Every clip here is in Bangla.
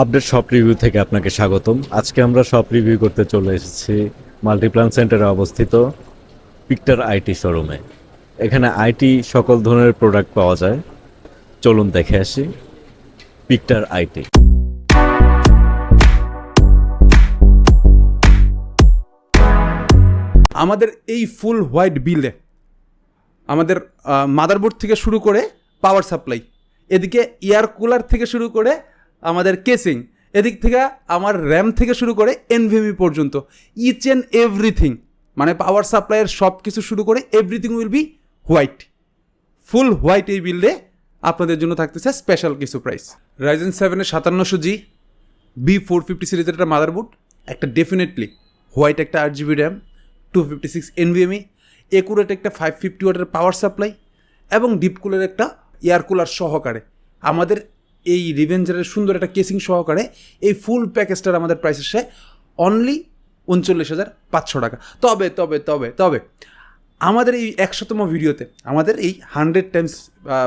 আপডেট শপ রিভিউ থেকে আপনাকে স্বাগতম। আজকে আমরা শপ রিভিউ করতে চলে এসেছি মাল্টিপ্লান সেন্টারে অবস্থিত পিকটার আইটি শোরুমে এখানে আইটি সকল ধরনের প্রোডাক্ট পাওয়া যায়। চলুন দেখে আসি পিকটার আইটি আমাদের এই ফুল হোয়াইট বিলে আমাদের মাদারবোর্ড থেকে শুরু করে পাওয়ার সাপ্লাই এদিকে এয়ার কুলার থেকে শুরু করে আমাদের কেসিং। এদিক থেকে আমার র্যাম থেকে শুরু করে এনভিএমই পর্যন্ত। ইচ অ্যান্ড এভরিথিং মানে পাওয়ার সাপ্লাইয়ের সব কিছু শুরু করে everything will be white full white এই বিল্ডে আপনাদের জন্য থাকতেছে স্পেশাল কিছু প্রাইস রাইজেন সেভেনের সাতান্নশো জি বি ফোর ফিফটি সিরিজের একটা মাদারবোর্ড একটা ডেফিনেটলি হোয়াইট একটা আট GB RAM two fifty six NVMe accurate একটা ফাইভ ফিফটি ওয়াটের পাওয়ার সাপ্লাই এবং ডিপ কুলার একটা এয়ার কুলার সহকারে। আমাদের এই রিভেঞ্জারের সুন্দর একটা কেসিং সহকারে এই ফুল প্যাকেজটার আমাদের প্রাইস এসে অনলি উনচল্লিশ হাজার পাঁচশো টাকা। তবে তবে তবে তবে আমাদের এই একশোতম ভিডিওতে, আমাদের এই হান্ড্রেড টাইমস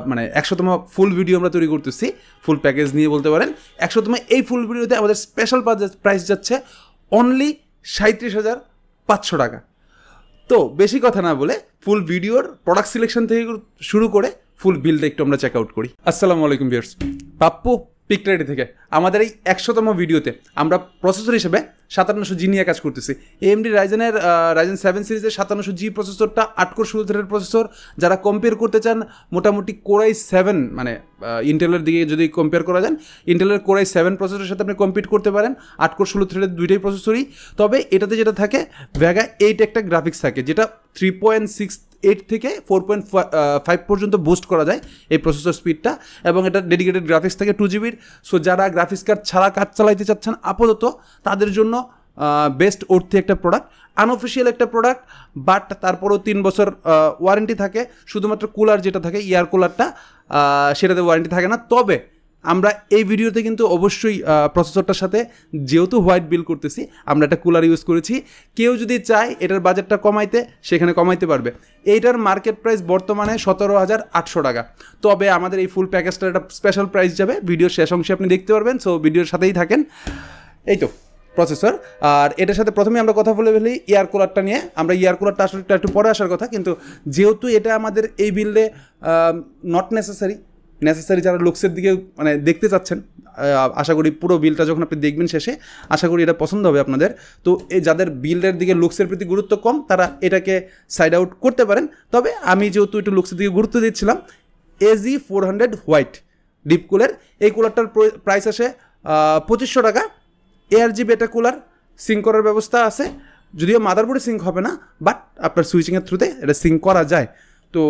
মানে একশোতম ফুল ভিডিও আমরা তৈরি করতেছি ফুল প্যাকেজ নিয়ে বলতে পারেন, একশোতম এই ফুল ভিডিওতে আমাদের স্পেশাল প্রাইস যাচ্ছে অনলি সাঁত্রিশ হাজার পাঁচশো টাকা। তো বেশি কথা না বলে ফুল ভিডিওর প্রোডাক্ট সিলেকশন থেকে শুরু করে ফুল বিলটা একটু আমরা চেক আউট করি। আসসালামু আলাইকুম বিয়ার্স পাপ্পু পিকটারি থেকে। আমাদের এই একশোতম ভিডিওতে আমরা প্রসেসর হিসেবে সাতান্নশো জি নিয়ে কাজ করতেছি। এমডি রাইজেনের রাইজেন সেভেন সিরিজের সাতান্নশো জি প্রসেসরটা আটকোর ষোলো থ্রেডের প্রসেসর যারা কম্পেয়ার করতে চান, মোটামুটি কোরাই সেভেন মানে ইন্টেলের দিকে যদি কম্পেয়ার করা যান ইন্টেলের কোরাই সেভেন প্রসেসরের সাথে আপনি কম্পিট করতে পারেন। আটকোর ষোলো থ্রেডের দুইটাই প্রসেসরই তবে এটাতে যেটা থাকে ভ্যাগা এইট একটা গ্রাফিক্স থাকে, যেটা থ্রি পয়েন্ট সিক্স এইট থেকে ফোর পয়েন্ট ফাইভ পর্যন্ত বুস্ট করা যায় এই প্রসেসর স্পিডটা এবং এটা ডেডিকেটেড গ্রাফিক্স থাকে টু জিবির সো যারা গ্রাফিক্স কার্ড ছাড়া কাজ চালাইতে চাচ্ছেন, আপাতত তাদের জন্য বেস্ট অর্থে একটা প্রোডাক্ট আনঅফিসিয়াল একটা প্রোডাক্ট বাট তারপরেও তিন বছর ওয়ারেন্টি থাকে। শুধুমাত্র কুলার যেটা থাকে এয়ার কুলারটা সেটাতে ওয়ারেন্টি থাকে না। তবে আমরা এই ভিডিওতে কিন্তু অবশ্যই প্রসেসরটার সাথে যেহেতু হোয়াইট বিল করতেছি, আমরা একটা কুলার ইউজ করেছি। কেউ যদি চায় এটার বাজেটটা কমাইতে, সেখানে কমাইতে পারবে। এইটার মার্কেট প্রাইস বর্তমানে সতেরো হাজার আটশো টাকা। তবে আমাদের এই ফুল প্যাকেজটার একটা স্পেশাল প্রাইস যাবে। ভিডিওর শেষ অংশে আপনি দেখতে পারবেন সো ভিডিওর সাথেই থাকেন। এই তো প্রসেসর আর এটার সাথে প্রথমে আমরা কথা বলে ফেলি এয়ার কুলারটা নিয়ে। আমরা এয়ার কুলারটা আসলে একটু- একটু পরে আসার কথা, কিন্তু যেহেতু এটা আমাদের এই বিল্ডে নট নেসেসারি নেসেসারি যারা লুকসের দিকে মানে দেখতে চাচ্ছেন আশা করি পুরো বিলটা যখন আপনি দেখবেন শেষে, আশা করি এটা পছন্দ হবে আপনাদের। তো এই যাদের বিল্ডের দিকে লুকসের প্রতি গুরুত্ব কম, তারা এটাকে সাইড আউট করতে পারেন। তবে আমি যেহেতু একটু লুকসের দিকে গুরুত্ব দিচ্ছিলাম AG four hundred white deep cooler এই কুলারটার প্রাইস আসে পঁচিশশো টাকা। এয়ার জি বেটা কুলার সিঙ্ক করার ব্যবস্থা আছে। যদিও মাদারবোর্ডে সিঙ্ক হবে না বাট আপনার সুইচিংয়ের থ্রুতে এটা সিঙ্ক করা যায়। তো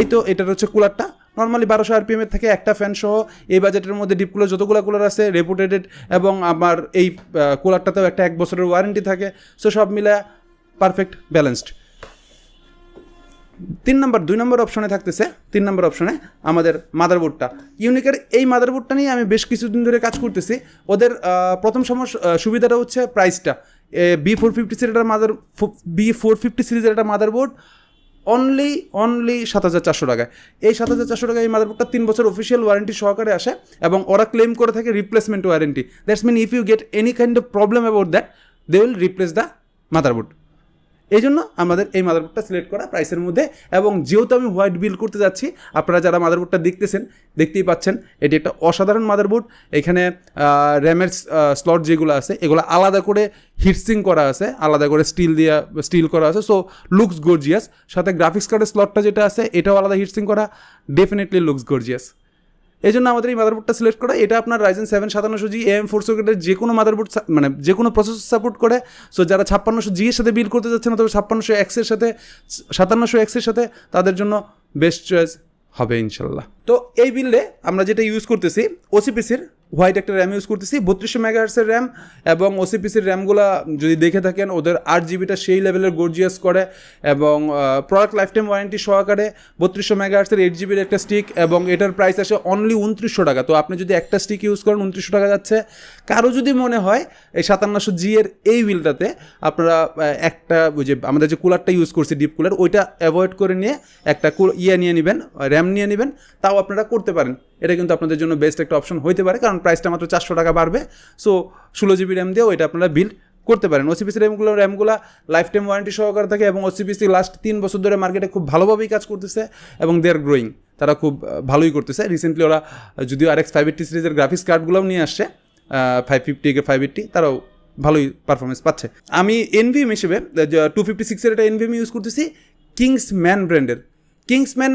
এই তো, এটার হচ্ছে কুলারটা নর্মালি বারোশো আরপিএমের থেকে একটা ফ্যান সহ এই বাজেটের মধ্যে ডিপ কুলার যতগুলো কুলার আছে রেপুটেটেড এবং আমার এই কুলারটাতেও একটা এক বছরের ওয়ারেন্টি থাকে। সো সব মিলে পারফেক্ট ব্যালেন্সড তিন নম্বর দুই নম্বর অপশনে থাকতেছে। তিন নম্বর অপশনে আমাদের মাদারবোর্ডটা ইউনিকের এই মাদারবোর্ডটা নিয়ে আমি বেশ কিছুদিন ধরে কাজ করতেছি। ওদের প্রথম সমস্যা সুবিধাটা হচ্ছে প্রাইসটা বি ফোর ফিফটি সিরিজের মাদার বি ফোর ফিফটি সিরিজের একটা মাদারবোর্ড অনলি অনলি সাত হাজার চারশো টাকায়। এই সাত হাজার চারশো টাকায় এই মাদারবোর্ডটা তিন বছর অফিসিয়াল ওয়ারেন্টি সহকারে আসে এবং ওরা ক্লেম করে থাকে replacement warranty that's mean if you get any kind of problem about that they will replace the motherboard এই জন্য আমাদের এই মাদারবোর্ডটা সিলেক্ট করা প্রাইসের মধ্যে এবং যেহেতু আমি হোয়াইট বিল করতে যাচ্ছি, আপনারা যারা মাদারবোর্ডটা দেখতেছেন, দেখতেই পাচ্ছেন, এটি একটা অসাধারণ মাদারবোর্ড এখানে র্যামের স্লট যেগুলো আছে, এগুলো আলাদা করে হিটসিং করা আছে, আলাদা করে স্টিল দিয়ে স্টিল করা আছে। সো লুকস গর্জিয়াস সাথে গ্রাফিক্স কার্ডের স্লটটা যেটা আছে, এটাও আলাদা হিটসিং করা। ডেফিনেটলি লুকস গর্জিয়াস এই জন্য আমাদের এই মাদারবোর্ডটা সিলেক্ট করা। এটা আপনার রাইজেন সেভেন সাতান্নশো জি এম ফোর সকেটের যে কোনো মাদারবোর্ড মানে যে কোনো প্রসেসর সাপোর্ট করে। সো যারা ছাপ্পান্নশো জি এর সাথে বিল করতে যাচ্ছেন অথবা ছাপ্পান্নশো এক্সের সাথে, সাতান্নশো এক্সের সাথে, তাদের জন্য বেস্ট চয়েস হবে ইনশাল্লাহ। তো এই বিল্ডে আমরা যেটা ইউজ করতেছি ওসিপিসির হোয়াইট একটা র্যাম ইউজ করতেছি, বত্রিশশো মেগাহার্সের র্যাম এবং ওসিপিসির র্যামগুলো যদি দেখে থাকেন, ওদের আট জিবিটা সেই লেভেলের গর্জিয়াস করে এবং প্রোডাক্ট লাইফ টাইম ওয়ারেন্টি সহকারে বত্রিশশো মেগাহার্সের এইট জিবির একটা স্টিক এবং এটার প্রাইস আসে অনলি উনত্রিশশো টাকা। তো আপনি যদি একটা স্টিক ইউজ করেন, উনত্রিশশো টাকা যাচ্ছে। কারও যদি মনে হয় এই সাতান্নশো জি এর এই বিলটাতে আপনারা একটা ওই যে আমাদের যে কুলারটা ইউজ করছি ডিপ কুলার ওইটা অ্যাভয়েড করে নিয়ে একটা ইয়ে নিয়ে নেবেন র্যাম নিয়ে নেবেন, তাও আপনারা করতে পারেন। এটা কিন্তু আপনাদের জন্য বেস্ট একটা অপশন হইতে পারে, কারণ প্রাইসটা মাত্র চারশো টাকা বাড়বে। সো ষোলো জিবি র্যাম দিয়েও এটা আপনারা বিল্ড করতে পারেন। ওসিপিসি র্যামগুলো র্যামগুলো লাইফ টাইম ওয়ারেন্টি সহকারে থাকে এবং ওসিপিসি লাস্ট তিন বছর ধরে মার্কেটে খুব ভালোভাবেই কাজ করতেছে এবং দে আর গ্রোয়িং তারা খুব ভালোই করতেছে। রিসেন্টলি ওরা যদিও আর এক্স ফাইভ এইট্টি সিরিজের গ্রাফিক্স কার্ডগুলোও নিয়ে আসছে ফাইভ ফিফটি কে ফাইভ এইট্টি তারাও ভালোই পারফরমেন্স পাচ্ছে। আমি এনভিএম হিসেবে টু ফিফটি সিক্সের একটা এনভিএম ইউজ করতেছি কিংস ম্যান ব্র্যান্ডের কিংসম্যান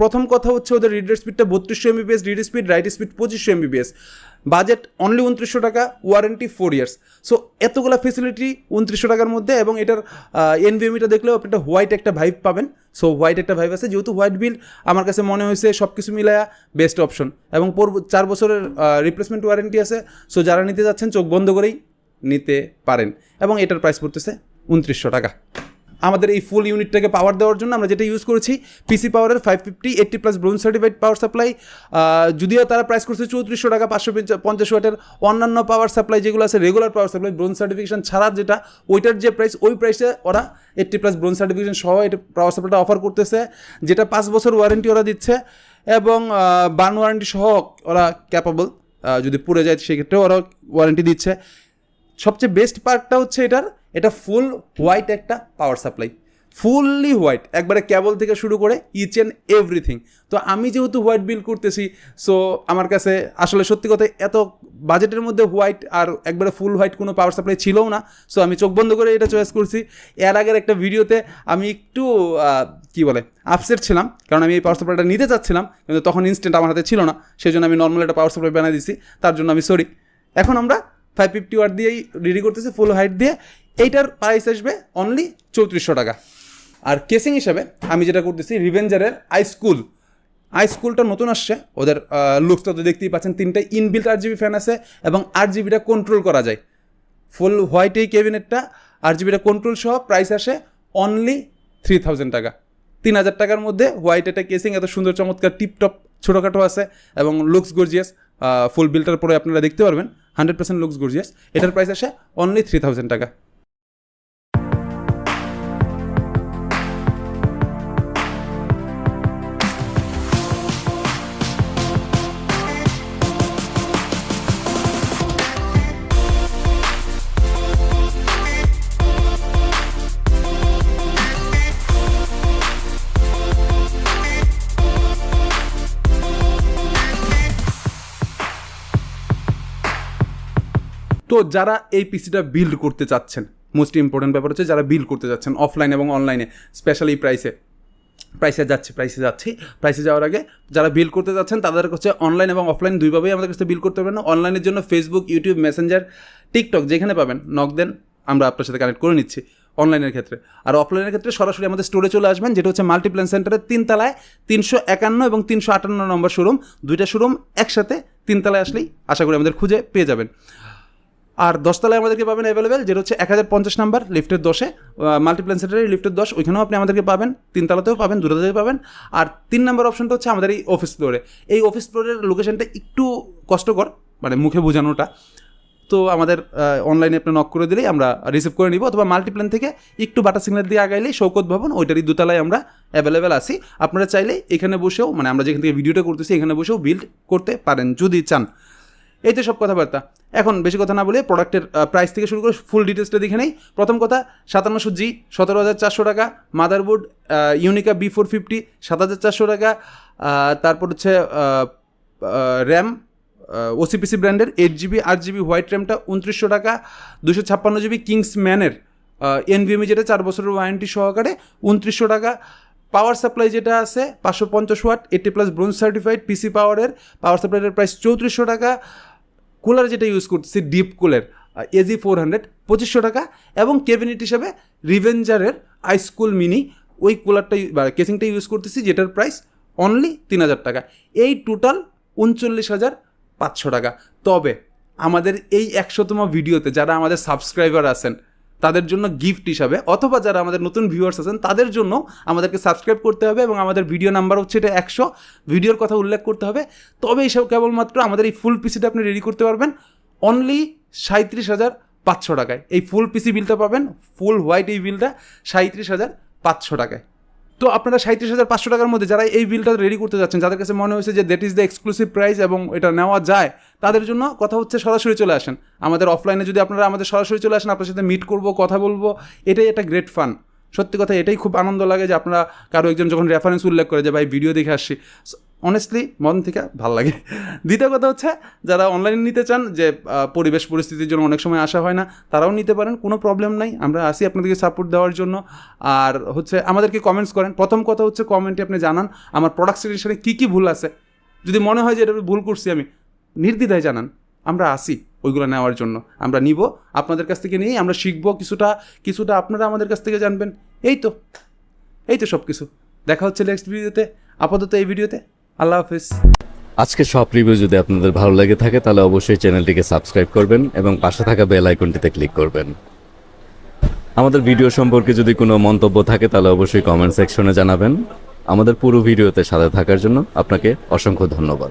প্রথম কথা হচ্ছে ওদের রিডার স্পিডটা বত্রিশশো Mbps read speed write speed পঁচিশশো এমবিপিএস বাজেট অনলি উনত্রিশশো টাকা ওয়ারেন্টি ফোর ইয়ার্স সো এতগুলো ফেসিলিটি উনত্রিশশো টাকার মধ্যে এবং এটার এনভিএমিটা দেখলেও আপনি একটা হোয়াইট একটা ভাইব পাবেন। সো হোয়াইট একটা ভাইব আছে। যেহেতু হোয়াইট বিল আমার কাছে মনে হয়েছে সব কিছু মিলায়া বেস্ট অপশন এবং পর, চার বছরের রিপ্লেসমেন্ট ওয়ারেন্টি আছে। সো যারা নিতে যাচ্ছেন, চোখ বন্ধ করেই নিতে পারেন। এবং এটার প্রাইস পড়তেছে উনত্রিশশো টাকা। আমাদের এই ফুল ইউনিটটাকে পাওয়ার দেওয়ার জন্য আমরা যেটা ইউজ করেছি পিসি পাওয়ারের five fifty eighty plus bronze certified power supply যদিও তারা প্রাইস করছে চৌত্রিশশো টাকা, পাঁচশো পঞ্চাশ ওয়াটের অন্যান্য পাওয়ার সাপ্লাই যেগুলো আছে regular power supply bronze certification ছাড়া যেটা, ওইটার যে প্রাইস ওই প্রাইসে ওরা এইটটি প্লাস ব্রোন সার্টিফিকেশন সহ এটা পাওয়ার সাপ্লাইটা অফার করতেছে, যেটা পাঁচ বছর ওয়ারেন্টি ওরা দিচ্ছে এবং বান ওয়ারেন্টি সহ ওরা ক্যাপাবল যদি পুড়ে যায় সেক্ষেত্রেও ওরা ওয়ারেন্টি দিচ্ছে। সবচেয়ে বেস্ট পার্টটা হচ্ছে এটার এটা ফুল হোয়াইট একটা পাওয়ার সাপ্লাই ফুললি হোয়াইট একবারে কেবল থেকে শুরু করে ইচ অ্যান্ড এভরিথিং তো আমি যেহেতু হোয়াইট বিল করতেছি সো আমার কাছে আসলে সত্যি কথা এত বাজেটের মধ্যে হোয়াইট আর একবারে ফুল হোয়াইট কোনো পাওয়ার সাপ্লাই ছিলও না। সো আমি চোখ বন্ধ করে এটা চয়েস করছি। এর আগের একটা ভিডিওতে আমি একটু কি বলে আপসেট ছিলাম, কারণ আমি এই পাওয়ার সাপ্লাইটা নিতে চাচ্ছিলাম, কিন্তু তখন ইনস্ট্যান্ট আমার হাতে ছিল না। সেই জন্য আমি নর্মাল একটা পাওয়ার সাপ্লাই বানিয়ে দিছি, তার জন্য আমি সরি এখন আমরা ফাইভ ফিফটি ওয়াট দিয়েই রেডি করতেছি ফুল হাইট দিয়ে এইটার প্রাইস আসবে অনলি চৌত্রিশশো টাকা। আর কেসিং হিসাবে আমি যেটা করতেছি রিভেঞ্জারের আই স্কুল আই স্কুলটা নতুন আসছে, ওদের লুকসটা তো দেখতেই পাচ্ছেন, তিনটে ইনবিল্ট আট জিবি ফ্যান আছে এবং আট জিবিটা কন্ট্রোল করা যায়। ফুল হোয়াইট এই ক্যাবিনেটটা আট জিবিটা কন্ট্রোল সহ প্রাইস আসে অনলি থ্রি থাউজেন্ড টাকা। তিন হাজার টাকার মধ্যে হোয়াইট একটা কেসিং এত সুন্দর চমৎকার টিপটপ ছোটোখাটো আছে এবং লুকস গর্জিয়াস ফুল বিলটার পরে আপনারা দেখতে পারবেন হান্ড্রেড পার্সেন্ট লুকস গর্জিয়াস এটার প্রাইস আসে অনলি থ্রি থাউজেন্ড টাকা। তো যারা এই পিসিটা বিল্ড করতে চাচ্ছেন মোস্ট ইম্পর্টেন্ট ব্যাপার হচ্ছে যারা বিল্ড করতে যাচ্ছেন অফলাইন এবং অনলাইনে স্পেশালি প্রাইসে প্রাইসে যাচ্ছে প্রাইসে যাচ্ছি। প্রাইসে যাওয়ার আগে যারা বিল করতে যাচ্ছেন তাদের হচ্ছে অনলাইন এবং অফলাইন দুইভাবেই আমাদের কাছে বিল করতে পারবেন অনলাইনের জন্য ফেসবুক ইউটিউব মেসেঞ্জার টিকটক যেখানে পাবেন নক দেন আমরা আপনার সাথে কানেক্ট করে নিচ্ছি অনলাইনের ক্ষেত্রে। আর অফলাইনের ক্ষেত্রে সরাসরি আমাদের স্টোরে চলে আসবেন, যেটা হচ্ছে মাল্টিপ্ল্যান সেন্টারের তিনতলায় তিনশো একান্ন এবং তিনশো আটান্ন নম্বর শোরুম দুইটা শোরুম একসাথে তিনতলায় আসলেই আশা করি আমাদের খুঁজে পেয়ে যাবেন। আর দশতলায় আমাদেরকে পাবেন অ্যাভেলেবেল যেটা হচ্ছে এক হাজার পঞ্চাশ নাম্বার লিফটের দশে মাল্টিপ্ল্যান সেন্টারের লিফটের দশ, ওইখানেও আপনি আমাদেরকে পাবেন, তিনতলাতেও পাবেন দুটাতেও পাবেন। আর তিন নাম্বার অপশনটা হচ্ছে আমাদের এই অফিস ফ্লোরে এই অফিস ফ্লোরের লোকেশনটা একটু কষ্টকর মানে মুখে বোঝানোটা। তো আমাদের অনলাইনে আপনি নক করে দিলেই আমরা রিসিভ করে নিব, অথবা মাল্টিপ্ল্যান থেকে একটু বাটা সিগন্যাল দিয়ে আগাইলেই শৌকত ভবন, ওইটারই দোতলায় আমরা অ্যাভেলেবেল আছি। আপনারা চাইলে এখানে বসেও মানে আমরা যেখান থেকে ভিডিওটা করতেছি, এখানে বসেও বিল্ড করতে পারেন, যদি চান। এই তো সব কথাবার্তা। এখন বেশি কথা না বলে প্রোডাক্টের প্রাইস থেকে শুরু করে ফুল ডিটেলসটা দেখে নেই। প্রথম কথা, সাতান্নশো জি সতেরো হাজার চারশো টাকা। Motherboard Unika B four fifty সাত হাজার চারশো টাকা। তারপর হচ্ছে র্যাম ওসিপিসি ব্র্যান্ডের এইট জিবি আট জিবি হোয়াইট র্যামটা উনত্রিশশো টাকা। দুশো ছাপ্পান্ন জিবি কিংস ম্যানের এনভিএমই যেটা চার বছরের ওয়ারেন্টি সহকারে উনত্রিশশো টাকা। পাওয়ার সাপ্লাই যেটা আছে, পাঁচশো পঞ্চাশ watt eighty plus bronze certified PC পাওয়ারের পাওয়ার সাপ্লাইয়ের প্রাইস চৌত্রিশশো টাকা। কুলার যেটা ইউজ করছি ডিপ কুলের এজি ফোর হান্ড্রেড পঁচিশশো টাকা। এবং ক্যাবিনেট হিসাবে রিভেঞ্জারের আইস্কুল মিনি ওই কুলারটা বা কেসিংটা ইউজ করতেছি, যেটার প্রাইস অনলি তিন হাজার টাকা। এই টোটাল উনচল্লিশ হাজার পাঁচশো টাকা। তবে, আমাদের এই একশোতম ভিডিওতে যারা আমাদের সাবস্ক্রাইবার আছেন তাদের জন্য গিফট হিসাবে, অথবা যারা আমাদের নতুন ভিউয়ার্স আছেন, তাদের জন্য আমাদেরকে সাবস্ক্রাইব করতে হবে এবং আমাদের ভিডিও নাম্বার হচ্ছে এটা একশো। ভিডিওর কথা উল্লেখ করতে হবে। তবে এইসব কেবলমাত্র আমাদের এই ফুল পিসিটা আপনি রেডি করতে পারবেন। অনলি সাঁত্রিশ হাজার পাঁচশো টাকায়। এই ফুল পিসি বিলটা পাবেন ফুল হোয়াইট এই বিলটা সাঁত্রিশ হাজার পাঁচশো টাকায়। তো আপনারা সাঁত্রিশ হাজার পাঁচশো টাকার মধ্যে যারা এই বিলটা রেডি করতে যাচ্ছেন, যাদের কাছে মনে হয়েছে যে that is the exclusive price এবং এটা নেওয়া যায়, তাদের জন্য কথা হচ্ছে সরাসরি চলে আসেন। আমাদের অফলাইনে যদি আপনারা আমাদের সরাসরি চলে আসেন, আপনার সাথে মিট করব, কথা বলব, এটাই একটা গ্রেট ফান সত্যি কথা, এটাই খুব আনন্দ লাগে যে আপনারা কারও একজন যখন রেফারেন্স উল্লেখ করে যে, ভাই ভিডিও দেখে আসছি। অনেস্টলি মন থেকে ভালো লাগে। দ্বিতীয় কথা হচ্ছে, যারা অনলাইনে নিতে চান, যে পরিবেশ পরিস্থিতির জন্য অনেক সময় আসা হয় না, তারাও নিতে পারেন, কোনো প্রবলেম নাই। আমরা আসি আপনাদেরকে সাপোর্ট দেওয়ার জন্য। আর হচ্ছে, আমাদেরকে কমেন্টস করেন। প্রথম কথা হচ্ছে কমেন্টে আপনি জানান, আমার প্রোডাক্ট সিলেকশনে কী কী ভুল আছে। যদি মনে হয় যে, এটা ভুল করছি আমি, নির্দ্বিধায় জানান। আমরা আসি ওইগুলো নেওয়ার জন্য। আমরা নিব, আপনাদের কাছ থেকে নিয়েই আমরা শিখব কিছুটা কিছুটা আপনারা আমাদের কাছ থেকে জানবেন। এই তো এই তো সব কিছু দেখা হচ্ছে নেক্সট ভিডিওতে আপাতত এই ভিডিওতে আল্লাহ হাফিজ। আজকে সব রিভিউ যদি আপনাদের ভালো লেগে থাকে, তাহলে অবশ্যই চ্যানেলটিকে সাবস্ক্রাইব করবেন এবং পাশে থাকা বেল আইকনটিতে ক্লিক করবেন। আমাদের ভিডিও সম্পর্কে যদি কোনো মন্তব্য থাকে, তাহলে অবশ্যই কমেন্ট সেকশনে জানাবেন। আমাদের পুরো ভিডিওতে সাথে থাকার জন্য আপনাকে অসংখ্য ধন্যবাদ।